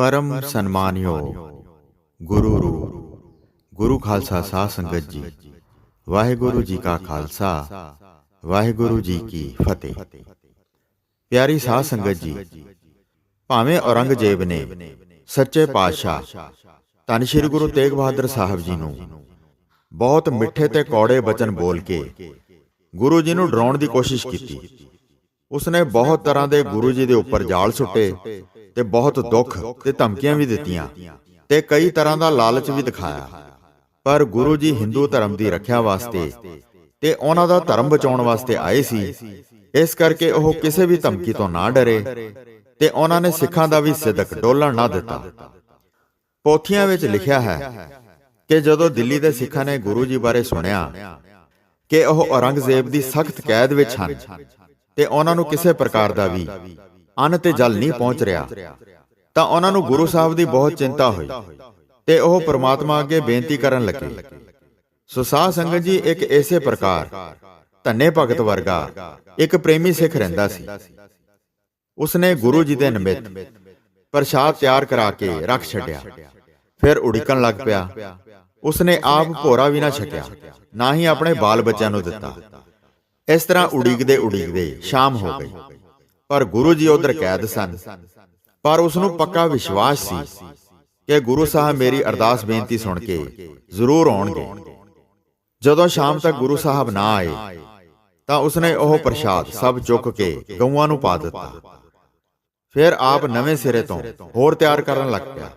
ਪਰਮ ਸਨਮਾਨਿਓ ਗੁਰੂ ਰੂ ਗੁਰੂ ਖਾਲਸਾ ਸਾਹ ਸੰਗਤ ਜੀ, ਵਾਹਿਗੁਰੂ ਜੀ ਕਾ ਖਾਲਸਾ, ਵਾਹਿਗੁਰੂ ਜੀ ਕੀ ਫਤਿਹ। ਪਿਆਰੀ ਸਾਧ ਸੰਗਤ ਜੀ, ਭਾਵੇਂ ਔਰੰਗਜ਼ੇਬ ਨੇ ਸੱਚੇ ਪਾਤਸ਼ਾਹ ਧੰਨ ਸ਼੍ਰੀ ਗੁਰੂ ਤੇਗ ਬਹਾਦਰ ਸਾਹਿਬ ਜੀ ਨੂੰ ਬਹੁਤ ਮਿੱਠੇ ਤੇ ਕੌੜੇ ਬਚਨ ਬੋਲ ਕੇ ਗੁਰੂ ਜੀ ਨੂੰ ਡਰਾਉਣ ਦੀ ਕੋਸ਼ਿਸ਼ ਕੀਤੀ ਉਸਨੇ ਬਹੁਤ ਤਰ੍ਹਾਂ ਦੇ ਗੁਰੂ ਜੀ ਦੇ ਉੱਪਰ ਜਾਲ ਸੁੱਟੇ ਤੇ ਬਹੁਤ ਦੁੱਖ ਤੇ ਧਮਕੀਆਂ ਵੀ ਦਿੱਤੀਆਂ ਤੇ ਕਈ ਤਰ੍ਹਾਂ ਦਾ ਲਾਲਚ ਵੀ ਦਿਖਾਇਆ। ਪਰ ਗੁਰੂ ਜੀ ਹਿੰਦੂ ਧਰਮ ਦੀ ਰੱਖਿਆ ਵਾਸਤੇ ਤੇ ਉਹਨਾਂ ਦਾ ਧਰਮ ਬਚਾਉਣ ਵਾਸਤੇ ਆਏ ਸੀ, ਇਸ ਕਰਕੇ ਉਹ ਕਿਸੇ ਵੀ ਧਮਕੀ ਤੋਂ ਨਾ ਡਰੇ ਤੇ ਉਹਨਾਂ ਨੇ ਸਿੱਖਾਂ ਦਾ ਵੀ ਸਿਦਕ ਡੋਲਣ ਨਾ ਦਿੱਤਾ। ਪੋਥੀਆਂ ਵਿੱਚ ਲਿਖਿਆ ਹੈ ਕਿ ਜਦੋਂ ਦਿੱਲੀ ਦੇ ਸਿੱਖਾਂ ਨੇ ਗੁਰੂ ਜੀ ਬਾਰੇ ਸੁਣਿਆ ਕਿ ਉਹ ਔਰੰਗਜ਼ੇਬ ਦੀ ਸਖਤ ਕੈਦ ਵਿੱਚ ਹਨ ਤੇ ਉਹਨਾਂ ਨੂੰ ਕਿਸੇ ਪ੍ਰਕਾਰ ਦਾ ਵੀ ਅੰਨ ਤੇ ਜਲ ਨਹੀਂ ਪਹੁੰਚ ਰਿਹਾ, ਤਾਂ ਉਹਨਾਂ ਨੂੰ ਗੁਰੂ ਸਾਹਿਬ ਦੀ ਬਹੁਤ ਚਿੰਤਾ ਹੋਈ ਤੇ ਉਹ ਪ੍ਰਮਾਤਮਾ ਅੱਗੇ ਬੇਨਤੀ ਕਰਨ ਲੱਗੇ। ਸੋ ਸਾਧ ਸੰਗਤ ਜੀ, ਇੱਕ ਐਸੇ ਪ੍ਰਕਾਰ ਧੰਨੇ ਭਗਤ ਵਰਗਾ ਇੱਕ ਪ੍ਰੇਮੀ ਸਿੱਖ ਰਹਿੰਦਾ ਸੀ। ਉਸਨੇ ਗੁਰੂ ਜੀ ਦੇ ਨਿਮਿਤ ਪ੍ਰਸ਼ਾਦ ਤਿਆਰ ਕਰਾ ਕੇ ਰੱਖ ਛੱਡਿਆ। ਫਿਰ ਉਡੀਕਣ ਲੱਗ ਪਿਆ। ਉਸਨੇ ਆਪ ਭੋਰਾ ਵੀ ਨਾ ਛਕਿਆ, ਨਾ ਹੀ ਆਪਣੇ ਬਾਲ ਬੱਚਿਆਂ ਨੂੰ ਦਿੱਤਾ। ਇਸ ਤਰ੍ਹਾਂ ਉਡੀਕਦੇ ਉਡੀਕਦੇ ਸ਼ਾਮ ਹੋ ਗਈ। ਪਰ ਗੁਰੂ ਜੀ ਉਧਰ ਕੈਦ ਸਨ। ਪਰ ਉਸ ਨੂੰ ਪੱਕਾ ਵਿਸ਼ਵਾਸ ਸੀ ਕਿ ਗੁਰੂ ਸਾਹਿਬ ਮੇਰੀ ਅਰਦਾਸ ਬੇਨਤੀ ਸੁਣ ਕੇ ਜ਼ਰੂਰ ਆਉਣਗੇ। ਜਦੋਂ ਸ਼ਾਮ ਤੱਕ ਗੁਰੂ ਸਾਹਿਬ ਨਾ ਆਏ ਤਾਂ ਉਸਨੇ ਉਹ ਪ੍ਰਸ਼ਾਦ ਸਭ ਚੁੱਕ ਕੇ ਗਊਆਂ ਨੂੰ ਪਾ ਦਿੱਤਾ। ਫਿਰ ਆਪ ਨਵੇਂ ਸਿਰੇ ਤੋਂ ਹੋਰ ਤਿਆਰ ਕਰਨ ਲੱਗ ਪਿਆ।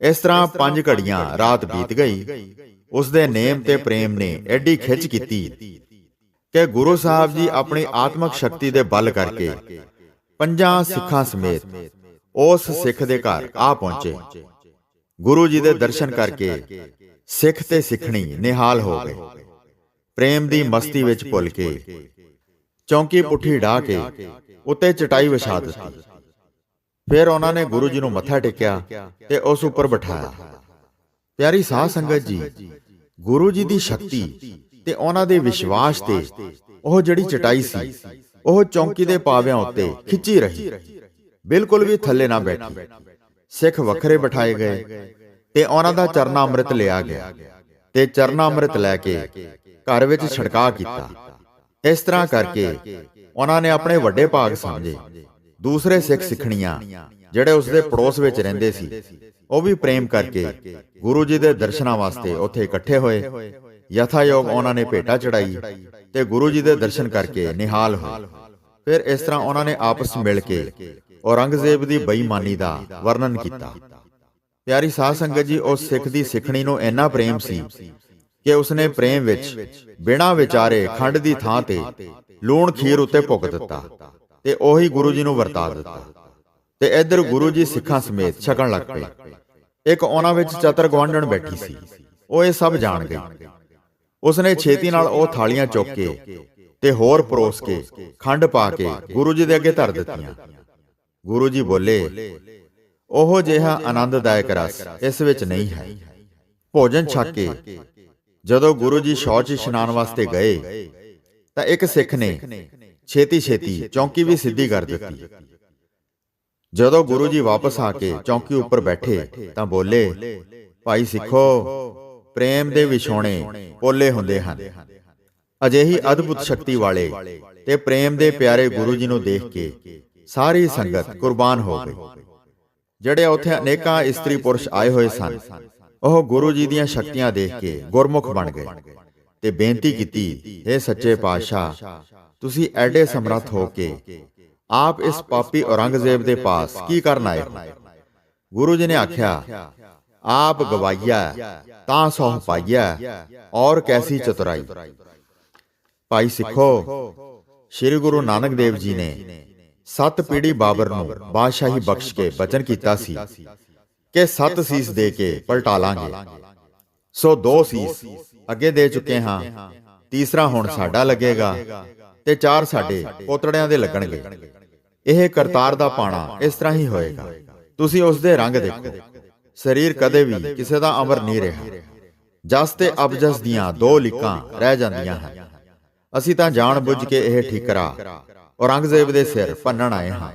ਇਸ ਤਰ੍ਹਾਂ ਪੰਜ ਘੜੀਆਂ ਰਾਤ ਬੀਤ ਗਈ। ਉਸ ਦੇ ਨੇਮ ਤੇ ਪ੍ਰੇਮ ਨੇ ਐਡੀ ਖਿੱਚ ਕੀਤੀ। ਕਿ ਗੁਰੂ ਸਾਹਿਬ ਜੀ ਆਪਣੀ ਆਤਮਿਕ ਸ਼ਕਤੀ ਦੇ ਬਲ ਕਰਕੇ ਪੰਜਾਂ ਸਿੱਖਾਂ ਸਮੇਤ ਉਸ ਸਿੱਖ ਦੇ ਘਰ ਆ ਪਹੁੰਚੇ। ਗੁਰੂ ਜੀ ਦੇ ਦਰਸ਼ਨ ਕਰਕੇ ਸਿੱਖ ਤੇ ਸਿੱਖਣੀ ਨਿਹਾਲ ਹੋ ਗਏ। ਪ੍ਰੇਮ ਦੀ ਮਸਤੀ ਵਿੱਚ ਭੁੱਲ ਕੇ ਚੌਂਕੀ ਪੁੱਠੀ ਢਾ ਕੇ ਉੱਤੇ ਚਟਾਈ ਵਿਛਾ ਦਿੱਤੀ। ਫਿਰ ਉਹਨਾਂ ਨੇ ਗੁਰੂ ਜੀ ਨੂੰ ਮੱਥਾ ਟੇਕਿਆ ਤੇ ਉਸ ਉੱਪਰ ਬਿਠਾਇਆ। ਪਿਆਰੀ ਸਾਧ ਸੰਗਤ ਜੀ ਗੁਰੂ ਜੀ ਦੀ ਸ਼ਕਤੀ ਤੇ ਉਹਨਾਂ ਦੇ ਵਿਸ਼ਵਾਸ ਤੇ ਉਹ ਜਿਹੜੀ ਚਟਾਈ ਸੀ, ਉਹ ਚੌਂਕੀ ਦੇ ਪਾਵਿਆਂ ਉੱਤੇ ਖਿੱਚੀ ਰਹੀ। ਬਿਲਕੁਲ ਵੀ ਥੱਲੇ ਨਾ ਬੈਠੀ। ਸਿੱਖ ਵੱਖਰੇ ਬਿਠਾਏ ਗਏ ਤੇ ਉਹਨਾਂ ਦਾ ਚਰਨਾ ਅੰਮ੍ਰਿਤ ਲਿਆ ਗਿਆ ਤੇ ਚਰਨਾ ਅੰਮ੍ਰਿਤ ਲੈ ਕੇ ਘਰ ਵਿੱਚ ਛੜਕਾ ਕੀਤਾ। ਇਸ ਤਰ੍ਹਾਂ ਕਰਕੇ ਉਹਨਾਂ ਨੇ ਆਪਣੇ ਵੱਡੇ ਭਾਗ ਸਮਝੇ। ਦੂਸਰੇ ਸਿੱਖ ਸਿੱਖਣੀਆਂ ਜਿਹੜੇ ਉਸ ਦੇ ਪੜੋਸ ਵਿੱਚ ਰਹਿੰਦੇ ਸੀ, ਉਹ ਵੀ ਪ੍ਰੇਮ ਕਰਕੇ ਗੁਰੂ ਜੀ ਦੇ ਦਰਸ਼ਨਾਂ ਵਾਸਤੇ ਉੱਥੇ ਇਕੱਠੇ ਹੋਏ। ਯਥਾਯੋਗ ਉਹਨਾਂ ਨੇ ਭੇਟਾ ਚੜਾਈ ਤੇ ਗੁਰੂ ਜੀ ਦੇ ਦਰਸ਼ਨ ਕਰਕੇ ਨਿਹਾਲ ਹੋਏ। ਫਿਰ ਇਸ ਤਰ੍ਹਾਂ ਉਹਨਾਂ ਨੇ ਆਪਸ ਮਿਲ ਕੇ ਔਰੰਗਜ਼ੇਬ ਦੀ ਬੇਈਮਾਨੀ ਦਾ ਵਰਣਨ ਕੀਤਾ। ਪਿਆਰੀ ਸਾਧ ਸੰਗਤ ਜੀ ਉਸ ਸਿੱਖ ਦੀ ਸਿੱਖਣੀ ਨੂੰ ਇੰਨਾ ਪ੍ਰੇਮ ਸੀ ਕਿ ਉਸਨੇ ਪ੍ਰੇਮ ਵਿੱਚ ਬਿਨਾਂ ਵਿਚਾਰੇ ਖੰਡ ਦੀ ਥਾਂ ਤੇ ਲੂਣ ਖੀਰ ਉੱਤੇ ਭੁੱਕ ਦਿੱਤਾ ਤੇ ਉਹੀ ਗੁਰੂ ਜੀ ਨੂੰ ਵਰਤਾ ਦਿੱਤਾ। ਤੇ ਇੱਧਰ ਗੁਰੂ ਜੀ ਸਿੱਖਾਂ ਸਮੇਤ ਛਕਣ ਲੱਗ ਪਏ। ਇੱਕ ਉਹਨਾਂ ਵਿੱਚ ਚਤਰ ਗਵਾਂਢਣ ਬੈਠੀ ਸੀ। ਉਹ ਇਹ ਸਭ ਜਾਣ ਗਈ ਉਸਨੇ ਛੇਤੀ ਨਾਲ ਉਹ ਥਾਲੀਆਂ ਚੁੱਕ ਕੇ ਤੇ ਹੋਰ ਪਰੋਸ ਕੇ ਖੰਡ ਪਾ ਕੇ ਗੁਰੂ ਜੀ ਦੇ ਅੱਗੇ ਧਰ ਦਿੱਤੀਆਂ। ਗੁਰੂ ਜੀ ਬੋਲੇ ਉਹ ਜਿਹਾ ਆਨੰਦਦਾਇਕ ਰਸ ਇਸ ਵਿੱਚ ਨਹੀਂ ਹੈ। ਭੋਜਨ ਛਕ ਕੇ ਜਦੋਂ ਗੁਰੂ ਜੀ ਸ਼ੌਚ ਇਸ਼ਨਾਨ ਵਾਸਤੇ ਗਏ ਤਾਂ ਇੱਕ ਸਿੱਖ ਨੇ ਛੇਤੀ ਛੇਤੀ ਚੌਂਕੀ ਵੀ ਸਿੱਧੀ ਕਰ ਦਿੱਤੀ। ਜਦੋਂ ਗੁਰੂ ਜੀ ਵਾਪਸ ਆ ਕੇ ਚੌਂਕੀ ਉੱਪਰ ਬੈਠੇ ਤਾਂ ਬੋਲੇ ਭਾਈ ਸਿੱਖੋ ਪ੍ਰੇਮ ਦੇ ਵਿਛੋਣੇ ਪੋਲੇ ਹੁੰਦੇ ਹਨ। ਅਜਿਹੀ ਅਦਭੁਤ ਸ਼ਕਤੀ ਵਾਲੇ ਤੇ ਪ੍ਰੇਮ ਦੇ ਪਿਆਰੇ ਗੁਰੂ ਜੀ ਨੂੰ ਦੇਖ ਕੇ ਸਾਰੀ ਸੰਗਤ ਕੁਰਬਾਨ ਹੋ ਗਈ। ਜਿਹੜੇ ਉੱਥੇ ਅਨੇਕਾਂ ਇਸਤਰੀ ਪੁਰਸ਼ ਆਏ ਹੋਏ ਸਨ, ਉਹ ਗੁਰੂ ਜੀ ਦੀਆਂ ਸ਼ਕਤੀਆਂ ਦੇਖ ਕੇ ਗੁਰਮੁਖ ਬਣ ਗਏ ਤੇ ਬੇਨਤੀ ਕੀਤੀ हे ਸੱਚੇ ਪਾਤਸ਼ਾਹ, ਤੁਸੀਂ ਐਡੇ ਸਮਰੱਥ ਹੋ ਕੇ ਆਪ ਇਸ ਪਾਪੀ ਔਰੰਗਜ਼ੇਬ ਦੇ ਪਾਸ ਕੀ ਕਰਨ ਆਏ ਗੁਰੂ ਜੀ ਨੇ ਆਖਿਆ, ਆਪ ਗਵਾਈਆ ਤਾਂ ਸੋਹ ਪਾਈਆ ਔਰ ਕੈਸੀ ਚਤੁਰਾਈ। ਭਾਈ ਸਿੱਖੋ, ਸ੍ਰੀ ਗੁਰੂ ਨਾਨਕ ਦੇਵ ਜੀ ਨੇ ਸੱਤ ਪੀੜੀ ਬਾਬਰ ਨੂੰ ਬਾਦਸ਼ਾਹੀ ਬਖਸ਼ ਕੇ ਬਚਨ ਕੀਤਾ ਸੀ ਕਿ ਸੱਤ ਸੀਸ ਦੇ ਕੇ ਪਲਟਾ ਲਾਂਗੇ। ਸੋ ਦੋ ਸੀਸ ਅੱਗੇ ਦੇ ਚੁੱਕੇ ਹਾਂ, ਤੀਸਰਾ ਹੁਣ ਸਾਡਾ ਲੱਗੇਗਾ ਤੇ ਚਾਰ ਸਾਡੇ ਪੋਤੜਿਆਂ ਦੇ ਲੱਗਣਗੇ। ਇਹ ਕਰਤਾਰ ਦਾ ਪਾਣਾ ਇਸ ਤਰ੍ਹਾਂ ਹੀ ਹੋਏਗਾ। ਤੁਸੀਂ ਉਸ ਦੇ ਰੰਗ ਦੇਖੋ। ਸਰੀਰ ਕਦੇ ਵੀ ਕਿਸੇ ਦਾ ਅਮਰ ਨਹੀਂ ਰਿਹਾ। ਜਸ ਤੇ ਅਬਜਸ ਦੀਆਂ ਦੋ ਲਿਕਾਂ ਰਹਿ ਜਾਂਦੀਆਂ ਹਨ। ਅਸੀਂ ਤਾਂ ਜਾਣ ਬੁੱਝ ਕੇ ਇਹ ਠੀਕਰਾ ਔਰੰਗਜ਼ੇਬ ਦੇ ਸਿਰ ਭੰਨਣ ਆਏ ਹਾਂ।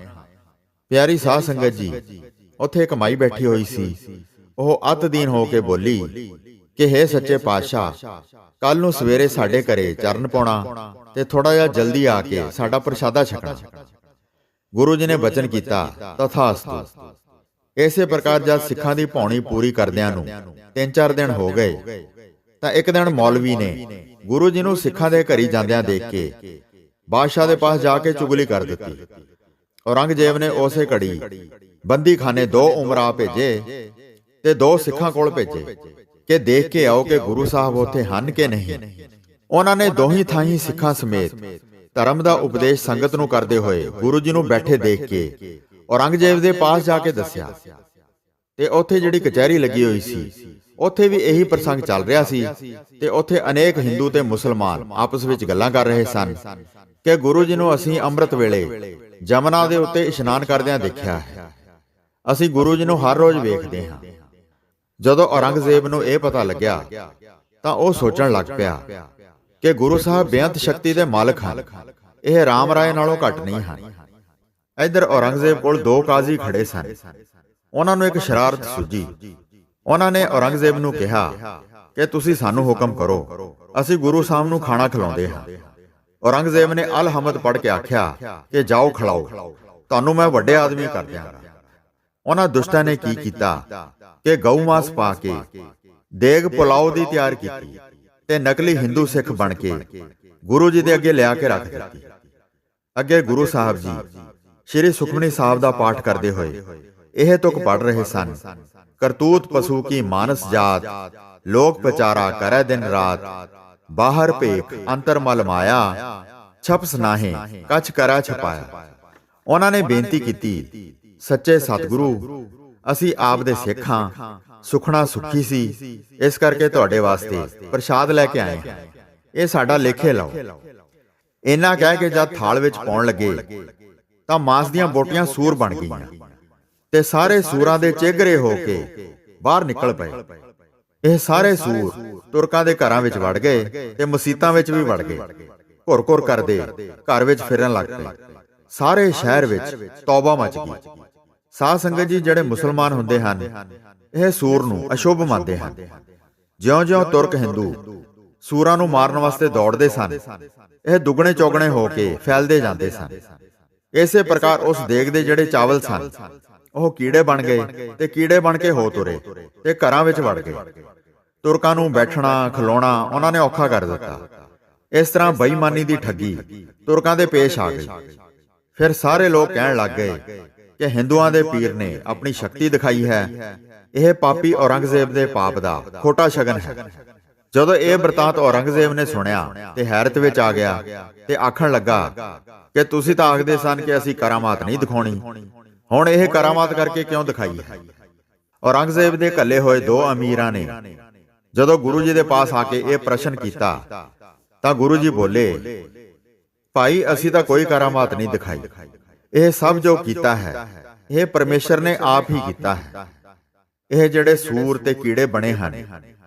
ਪਿਆਰੀ ਸਾਧ ਸੰਗਤ ਜੀ, ਉੱਥੇ ਇੱਕ ਮਾਈ ਬੈਠੀ ਹੋਈ ਸੀ। ਉਹ ਅਤ ਦੀਨ ਹੋ ਕੇ ਬੋਲੀ, ਕਿ ਹੇ ਸੱਚੇ ਪਾਤਸ਼ਾਹ ਕੱਲ ਨੂੰ ਸਵੇਰੇ ਸਾਡੇ ਘਰੇ ਚਰਨ ਪਾਉਣਾ ਤੇ ਥੋੜਾ ਜਿਹਾ ਜਲਦੀ ਆ ਕੇ ਸਾਡਾ ਪ੍ਰਸ਼ਾਦਾ ਛਕਣਾ। ਗੁਰੂ ਜੀ ਨੇ ਬਚਨ ਕੀਤਾ, ਤਥਾਸਤੂ। ਇਸੇ ਪ੍ਰਕਾਰ ਜਦ ਸਿੱਖਾਂ ਦੀ ਪੌਣੀ ਪੂਰੀ ਕਰਦਿਆਂ ਨੂੰ ਤਿੰਨ ਚਾਰ ਦਿਨ ਹੋ ਗਏ ਤਾਂ ਇੱਕ ਦਿਨ ਮੌਲਵੀ ਨੇ ਗੁਰੂ ਜੀ ਨੂੰ ਸਿੱਖਾਂ ਦੇ ਘਰੀ ਜਾਂਦਿਆਂ ਦੇਖ ਕੇ ਬਾਦਸ਼ਾਹ ਦੇ ਪਾਸ ਜਾ ਕੇ ਚੁਗਲੀ ਕਰ ਦਿੱਤੀ। ਔਰੰਗਜ਼ੇਬ ਨੇ ਉਸੇ ਘੜੀ ਬੰਦੀਖਾਨੇ ਦੋ ਉਮਰਾ ਭੇਜੇ ਤੇ ਦੋ ਸਿੱਖਾਂ ਕੋਲ ਭੇਜੇ ਕਿ ਦੇਖ ਕੇ ਆਓ ਕਿ ਗੁਰੂ ਸਾਹਿਬ ਉੱਥੇ ਹਨ ਕਿ ਨਹੀਂ? ਉਹਨਾਂ ਨੇ ਦੋਹੀ ਥਾਈਂ ਸਿੱਖਾਂ ਸਮੇਤ ਧਰਮ ਦਾ ਉਪਦੇਸ਼ ਸੰਗਤ ਨੂੰ ਕਰਦੇ ਹੋਏ ਗੁਰੂ ਜੀ ਨੂੰ ਬੈਠੇ ਦੇਖ ਕੇ ਔਰੰਗਜ਼ੇਬ ਦੇ ਪਾਸ ਜਾ ਕੇ ਦੱਸਿਆ ਤੇ ਉੱਥੇ ਜਿਹੜੀ ਕਚਹਿਰੀ ਲੱਗੀ ਹੋਈ ਸੀ, ਉੱਥੇ ਵੀ ਇਹੀ ਪ੍ਰਸੰਗ ਚੱਲ ਰਿਹਾ ਸੀ ਤੇ ਉੱਥੇ ਅਨੇਕ ਹਿੰਦੂ ਤੇ ਮੁਸਲਮਾਨ ਆਪਸ ਵਿੱਚ ਗੱਲਾਂ ਕਰ ਰਹੇ ਸਨ ਕਿ ਗੁਰੂ ਜੀ ਨੂੰ ਅਸੀਂ ਅੰਮ੍ਰਿਤ ਵੇਲੇ ਜਮਨਾ ਦੇ ਉੱਤੇ ਇਸ਼ਨਾਨ ਕਰਦਿਆਂ ਦੇਖਿਆ ਹੈ। ਅਸੀਂ ਗੁਰੂ ਜੀ ਨੂੰ ਹਰ ਰੋਜ਼ ਵੇਖਦੇ ਹਾਂ। ਜਦੋਂ ਔਰੰਗਜ਼ੇਬ ਨੂੰ ਇਹ ਪਤਾ ਲੱਗਿਆ, ਤਾਂ ਉਹ ਸੋਚਣ ਲੱਗ ਪਿਆ ਕਿ ਗੁਰੂ ਸਾਹਿਬ ਬੇਅੰਤ ਸ਼ਕਤੀ ਦੇ ਮਾਲਕ ਹਨ। ਇਹ ਰਾਮ ਰਾਏ ਨਾਲੋਂ ਘੱਟ ਨਹੀਂ ਹਨ। ਇੱਧਰ ਔਰੰਗਜ਼ੇਬ ਕੋਲ ਦੋ ਕਾਜ਼ੀ ਖੜੇ ਸਨ। ਉਹਨਾਂ ਨੂੰ ਇੱਕ ਸ਼ਰਾਰਤ ਸੁਝੀ। ਉਹਨਾਂ ਨੇ ਔਰੰਗਜ਼ੇਬ ਨੂੰ ਕਿਹਾ ਕਿ ਤੁਸੀਂ ਸਾਨੂੰ ਹੁਕਮ ਕਰੋ। ਅਸੀਂ ਗੁਰੂ ਸਾਹਿਬ ਨੂੰ ਖਾਣਾ ਖਿਲਾਉਂਦੇ ਹਾਂ। ਔਰੰਗਜ਼ੇਬ ਨੇ ਅਲ ਹਮਦ ਪੜ੍ਹ ਕੇ ਆਖਿਆ ਕਿ ਜਾਓ ਖਿਲਾਓ। ਤੁਹਾਨੂੰ ਮੈਂ ਵੱਡੇ ਆਦਮੀ ਕਰ ਦਿਆਂਗਾ। ਉਹਨਾਂ ਦੁਸ਼ਟਾਂ ਨੇ ਕੀ ਕੀਤਾ? ਕਿ ਗਊ ਮਾਸ ਪਾ ਕੇ ਦੇਗ ਪੁਲਾਓ ਦੀ ਤਿਆਰ ਕੀਤੀ ਤੇ ਨਕਲੀ ਹਿੰਦੂ ਸਿੱਖ ਬਣ ਕੇ ਗੁਰੂ ਜੀ ਦੇ ਅੱਗੇ ਲਿਆ ਕੇ ਰੱਖ ਦਿੱਤੀ। ਅੱਗੇ ਗੁਰੂ ਸਾਹਿਬ ਜੀ। ਸ਼੍ਰੀ ਸੁਖਮਨੀ ਸਾਹਿਬ ਦਾ ਪਾਠ ਕਰਦੇ ਹੋਏ। ਇਹ ਤੁਕ ਪੜ ਰਹੇ ਸਨ। ਕਰਤੂਤ ਪਸ਼ੂ ਕੀ ਮਾਨਸ ਜਾਤ, ਲੋਕ ਪਚਾਰਾ ਕਰੈ ਦਿਨ ਰਾਤ। ਬਾਹਰ ਭੇਖ, ਅੰਤਰ ਮਲ ਮਾਇਆ, ਛਪਸ ਨਾਹੇ, ਕਛ ਕਰਾ ਛਪਾਇਆ। ਉਹਨਾਂ ਨੇ ਬੇਨਤੀ ਕੀਤੀ, ਸੱਚੇ ਸਤਿਗੁਰੂ, ਅਸੀਂ ਆਪ ਦੇ ਸਿੱਖ ਹਾਂ, ਸੁਖਣਾ ਸੁਖੀ ਸੀ। ਇਸ ਕਰਕੇ ਤੁਹਾਡੇ ਵਾਸਤੇ ਪ੍ਰਸ਼ਾਦ ਲੈ ਕੇ ਆਏ ਇਹ ਸਾਡਾ ਲੇਖੇ ਲਾਓ। ਇੰਨਾ ਕਹਿ ਕੇ ਜਦ ਥਾਲ ਵਿੱਚ ਪਾਉਣ ਲੱਗੇ ਤਾਂ ਮਾਸ ਦੀਆਂ ਬੋਟੀਆਂ ਸੂਰ ਬਣ ਗਈਆਂ ਤੇ ਸਾਰੇ ਸੂਰਾਂ ਦੇ ਚੇਗਰੇ ਹੋ ਕੇ ਬਾਹਰ ਨਿਕਲ ਪਏ। ਇਹ ਸਾਰੇ ਸੂਰ ਤੁਰਕਾਂ ਦੇ ਘਰਾਂ ਵਿੱਚ ਵੜ ਗਏ ਤੇ ਮਸੀਤਾਂ ਵਿੱਚ ਵੀ ਵੜ ਗਏ। ਘੁਰ-ਘੁਰ ਕਰਦੇ ਘਰ ਵਿੱਚ ਫਿਰਨ ਲੱਗ ਪਏ। ਸਾਰੇ ਸ਼ਹਿਰ ਵਿੱਚ ਤੌਬਾ ਮਚ ਗਈ। ਸਾਧ ਸੰਗਤ ਜੀ ਜਿਹੜੇ ਮੁਸਲਮਾਨ ਹੁੰਦੇ ਹਨ, ਇਹ ਸੂਰ ਨੂੰ ਅਸ਼ੁਭ ਮੰਨਦੇ ਹਨ। ਜਿਉਂ-ਜਿਉਂ ਤੁਰਕ ਹਿੰਦੂ ਸੂਰਾਂ ਨੂੰ ਮਾਰਨ ਵਾਸਤੇ ਦੌੜਦੇ ਸਨ, ਇਹ ਦੁੱਗਣੇ ਚੌਗਣੇ ਹੋ ਕੇ ਫੈਲਦੇ ਜਾਂਦੇ ਸਨ। ਇਸੇ ਪ੍ਰਕਾਰ ਉਸ ਦੇਗ ਦੇ ਜਿਹੜੇ ਚਾਵਲ ਸਨ ਉਹ ਕੀੜੇ ਬਣ ਗਏ ਤੇ ਕੀੜੇ ਬਣ ਕੇ ਹੋ ਤੁਰੇ ਤੇ ਘਰਾਂ ਵਿੱਚ ਵੜ ਗਏ। ਤੁਰਕਾਂ ਨੂੰ ਬੈਠਣਾ ਖਲੋਣਾ ਉਹਨਾਂ ਨੇ ਔਖਾ ਕਰ ਦਿੱਤਾ। ਇਸ ਤਰ੍ਹਾਂ ਬੇਈਮਾਨੀ ਦੀ ਠੱਗੀ ਤੁਰਕਾਂ ਦੇ ਪੇਸ਼ ਆ ਗਈ। ਫਿਰ ਸਾਰੇ ਲੋਕ ਕਹਿਣ ਲੱਗ ਗਏ ਕਿ ਹਿੰਦੂਆਂ ਦੇ ਪੀਰ ਨੇ ਆਪਣੀ ਸ਼ਕਤੀ ਦਿਖਾਈ ਹੈ। ਇਹ ਪਾਪੀ ਔਰੰਗਜ਼ੇਬ ਦੇ ਪਾਪ ਦਾ ਖੋਟਾ ਸ਼ਗਨ ਹੈ। ਜਦੋਂ ਇਹ ਬਰਤਾਂਤ ਔਰੰਗਜ਼ੇਬ ਨੇ ਸੁਣਿਆ ਤੇ ਹੈਰਤ ਵਿੱਚ ਆ ਗਿਆ ਤੇ ਆਖਣ ਲੱਗਾ ਕਿ ਤੁਸੀਂ ਤਾਂ ਆਖਦੇ ਸਨ ਕਿ ਅਸੀਂ ਕਰਾਮਾਤ ਨਹੀਂ ਦਿਖਾਉਣੀ। ਹੁਣ ਇਹ ਕਰਾਮਾਤ ਕਰਕੇ ਕਿਉਂ ਦਿਖਾਈ? ਹੈ ਔਰੰਗਜ਼ੇਬ ਦੇ ਕੱਲੇ ਹੋਏ ਦੋ ਅਮੀਰਾਂ ਨੇ ਜਦੋਂ ਗੁਰੂ ਜੀ ਦੇ ਪਾਸ ਆ ਕੇ ਇਹ ਪ੍ਰਸ਼ਨ ਕੀਤਾ ਤਾਂ ਗੁਰੂ ਜੀ ਬੋਲੇ, ਭਾਈ, ਅਸੀਂ ਤਾਂ ਕੋਈ ਕਰਾਮਾਤ ਨਹੀਂ ਦਿਖਾਈ। ਇਹ ਸਭ ਜੋ ਕੀਤਾ ਹੈ, ਇਹ ਪਰਮੇਸ਼ਰ ਨੇ ਆਪ ਹੀ ਕੀਤਾ ਹੈ। ਇਹ ਜਿਹੜੇ ਸੂਰ ਤੇ ਕੀੜੇ ਬਣੇ ਹਨ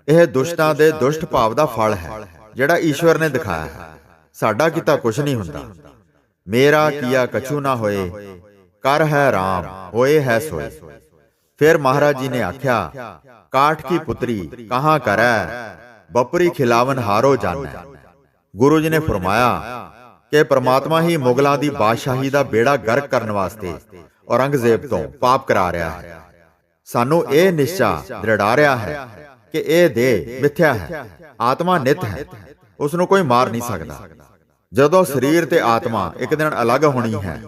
ਇਹ ਦੁਸ਼ਟਾਂ ਦੇ ਦੁਸ਼ਟ ਭਾਵ ਦਾ ਫਲ ਹੈ, ਜਿਹੜਾ ਈਸ਼ਵਰ ਨੇ ਦਿਖਾਇਆ ਹੈ। ਸਾਡਾ ਕੀਤਾ ਕੁਝ ਨਹੀਂ ਹੁੰਦਾ। ਮੇਰਾ ਕੀਆ ਕਛੂ ਨਾ ਹੋਏ, ਕਰ ਹੈ RAM ਹੋਏ ਹੈ ਸੋਏ। ਫਿਰ ਮਹਾਰਾਜ ਜੀ ਨੇ ਆਖਿਆ, ਕਾਠ ਕੀ ਪੁੱਤਰੀ, ਕਹਾਂ ਕਰੈ? ਬਪਰੀ ਖਿਲਾਵਨ ਹਾਰੋ ਜਾਣੈ। ਗੁਰੂ ਜੀ ਨੇ ਫਰਮਾਇਆ, ਕਿ ਪ੍ਰਮਾਤਮਾ ਹੀ ਮੁਗਲਾਂ ਦੀ ਬਾਦਸ਼ਾਹੀ ਦਾ ਬੇੜਾ ਗਰਕ ਕਰਨ ਵਾਸਤੇ ਔਰੰਗਜ਼ੇਬ ਤੋਂ ਪਾਪ ਕਰਾ ਰਿਹਾ ਹੈ। ਸਾਨੂੰ ਇਹ ਨਿਸ਼ਚਾ ਦ੍ਰਿੜਾ ਰਿਹਾ ਹੈ ਕਿ ਇਹ ਦੇ ਮਿੱਥਿਆ ਹੈ, ਆਤਮਾ ਨਿਤ ਹੈ ਉਸ ਨੂੰ ਕੋਈ ਮਾਰ ਨਹੀਂ ਸਕਦਾ। ਜਦੋਂ ਸਰੀਰ ਤੇ ਆਤਮਾ ਇੱਕ ਦਿਨ ਅਲੱਗ ਹੋਣੀ ਹੈ,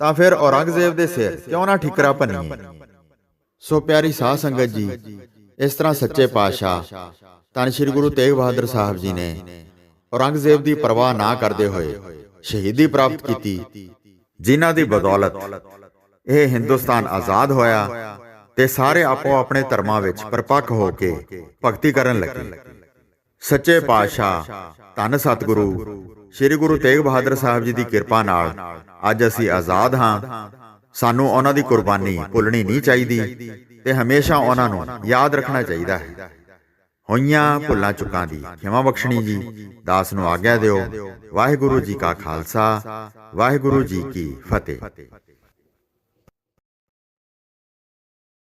ਤਾਂ ਫਿਰ ਔਰੰਗਜ਼ੇਬ ਦੇ ਸਿਰ ਕਿਉਂ ਨਾ ਠਿਕਰਾ ਭੰਨੀਏ? ਸੋ ਪਿਆਰੀ ਸਾਧ ਸੰਗਤ ਜੀ, ਇਸ ਤਰ੍ਹਾਂ ਸੱਚੇ ਪਾਤਸ਼ਾਹ ਧੰਨ ਸ਼੍ਰੀ ਗੁਰੂ ਤੇਗ ਬਹਾਦਰ ਸਾਹਿਬ ਜੀ ਨੇ ਔਰੰਗਜ਼ੇਬ ਦੀ ਪਰਵਾਹ ਨਾ ਕਰਦੇ ਹੋਏ ਸ਼ਹੀਦੀ ਪ੍ਰਾਪਤ ਕੀਤੀ, ਜਿਨ੍ਹਾਂ ਦੀ ਬਦੌਲਤ ਇਹ ਹਿੰਦੁਸਤਾਨ ਆਜ਼ਾਦ ਹੋਇਆ ਤੇ ਸਾਰੇ ਆਪੋ ਆਪਣੇ ਧਰਮਾਂ ਵਿੱਚ ਪਰਪੱਕ ਹੋ ਕੇ ਭਗਤੀ ਕਰਨ ਲੱਗੇ। ਸੱਚੇ ਪਾਤਸ਼ਾਹ, ਧੰਨ ਸਤਿਗੁਰੂ, ਸ੍ਰੀ ਗੁਰੂ ਤੇਗ ਬਹਾਦਰ ਸਾਹਿਬ ਜੀ ਦੀ ਕਿਰਪਾ ਨਾਲ ਅੱਜ ਅਸੀਂ ਆਜ਼ਾਦ ਹਾਂ। ਸਾਨੂੰ ਉਹਨਾਂ ਦੀ ਕੁਰਬਾਨੀ ਭੁੱਲਣੀ ਨਹੀਂ ਚਾਹੀਦੀ ਤੇ ਹਮੇਸ਼ਾ ਉਹਨਾਂ ਨੂੰ ਯਾਦ ਰੱਖਣਾ ਚਾਹੀਦਾ ਹੈ। ਹੋਈਆਂ ਭੁੱਲਾਂ ਚੁੱਕਾਂ ਦੀ ਖਿਮਾ ਬਖਸ਼ਣੀ ਜੀ, ਦਾਸ ਨੂੰ ਆਗਿਆ ਦਿਓ। ਵਾਹਿਗੁਰੂ ਜੀ ਕਾ ਖਾਲਸਾ, ਵਾਹਿਗੁਰੂ ਜੀ ਕੀ ਫਤਿਹ।